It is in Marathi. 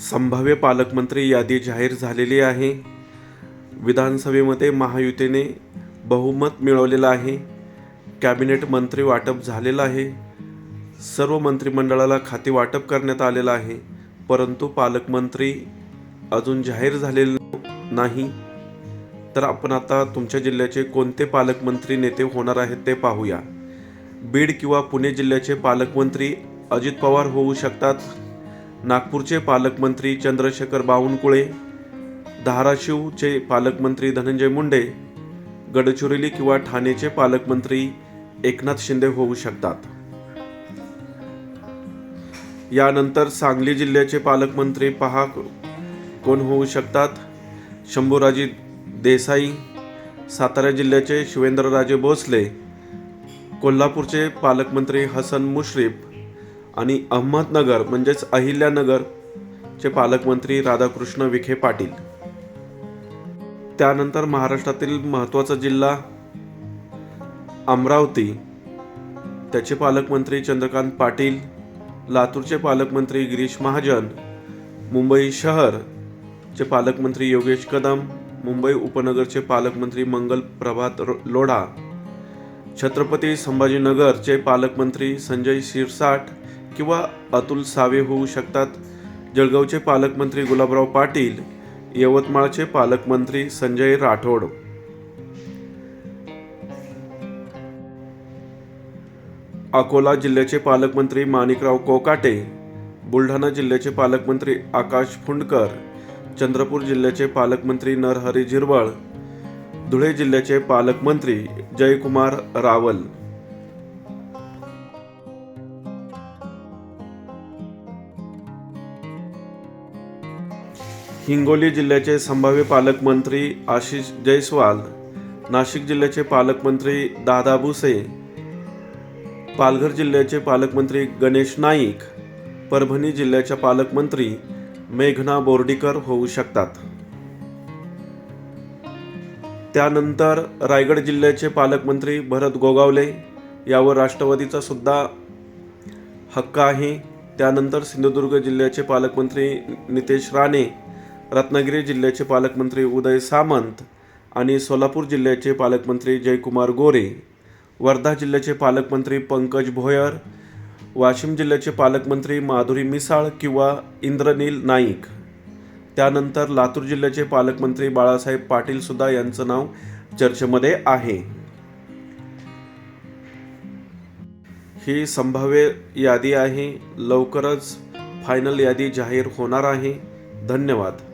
संभाव्य पालकमंत्री यादी जाहीर झालेली आहे. विधानसभेमध्ये महायुतीने बहुमत मिळवलेलं आहे. कॅबिनेट मंत्री वाटप झालेलं आहे. सर्व मंत्रिमंडळाला खाते वाटप करण्यात आलेलं आहे. परंतु पालकमंत्री अजून जाहीर झालेले नाही. तर आपण आता तुमच्या जिल्ह्याचे कोणते पालकमंत्री नेते होणार आहेत ते पाहूया. बीड किंवा पुणे जिल्ह्याचे पालकमंत्री अजित पवार होऊ शकतात. नागपूरचे पालकमंत्री चंद्रशेखर बावनकुळे धाराशिवचे पालकमंत्री धनंजय मुंडे गडचिरोली किंवा ठाणेचे पालकमंत्री एकनाथ शिंदे होऊ शकतात. यानंतर सांगली जिल्ह्याचे पालकमंत्री पहा कोण होऊ शकतात? शंभूराजी देसाई सातारा जिल्ह्याचे शिवेंद्रराजे भोसले कोल्हापूरचे पालकमंत्री हसन मुश्रीफ आणि अहमदनगर म्हणजेच अहिल्यानगर चे पालकमंत्री राधाकृष्ण विखे पाटील. त्यानंतर महाराष्ट्रातील महत्त्वाचा जिल्हा अमरावती. त्याचे पालकमंत्री चंद्रकांत पाटील लातूरचे पालकमंत्री गिरीश महाजन मुंबई शहर चे पालकमंत्री योगेश कदम मुंबई उपनगरचे पालकमंत्री मंगल प्रभात लोढा छत्रपती संभाजीनगरचे पालकमंत्री संजय शिरसाट किंवा अतुल सावे होऊ शकतात. जळगावचे पालकमंत्री गुलाबराव पाटील यवतमाळचे पालकमंत्री संजय राठोड. अकोला जिल्ह्याचे पालकमंत्री माणिकराव कोकाटे बुलढाणा जिल्ह्याचे पालकमंत्री आकाश फुंडकर चंद्रपूर जिल्ह्याचे पालकमंत्री नरहरी झिरवळ धुळे जिल्ह्याचे पालकमंत्री जयकुमार रावल. हिंगोली जिल्ह्याचे संभाव्य पालकमंत्री आशिष जयस्वाल नाशिक जिल्ह्याचे पालकमंत्री दादा भुसे पालघर जिल्ह्याचे पालकमंत्री गणेश नाईक परभणी जिल्ह्याच्या पालकमंत्री मेघना बोर्डीकर होऊ शकतात. त्यानंतर रायगड जिल्ह्याचे पालकमंत्री भरत गोगावले यावर राष्ट्रवादीचा सुद्धा हक्क आहे. त्यानंतर सिंधुदुर्ग जिल्ह्याचे पालकमंत्री नितेश राणे रत्नागिरी जिल्ह्याचे पालकमंत्री उदय सामंत आणि सोलापूर जिल्ह्याचे पालकमंत्री जयकुमार गोरे वर्धा जिल्ह्याचे पालकमंत्री पंकज भोयर वाशिम जिल्ह्याचे पालकमंत्री माधुरी मिसाळ किंवा इंद्रनील नाईक. त्यानंतर लातूर जिल्ह्याचे पालकमंत्री बाळासाहेब पाटील सुद्धा यांचं नाव चर्चेमध्ये आहे. ही संभाव्य यादी आहे. लवकरच फायनल यादी जाहीर होणार आहे. धन्यवाद.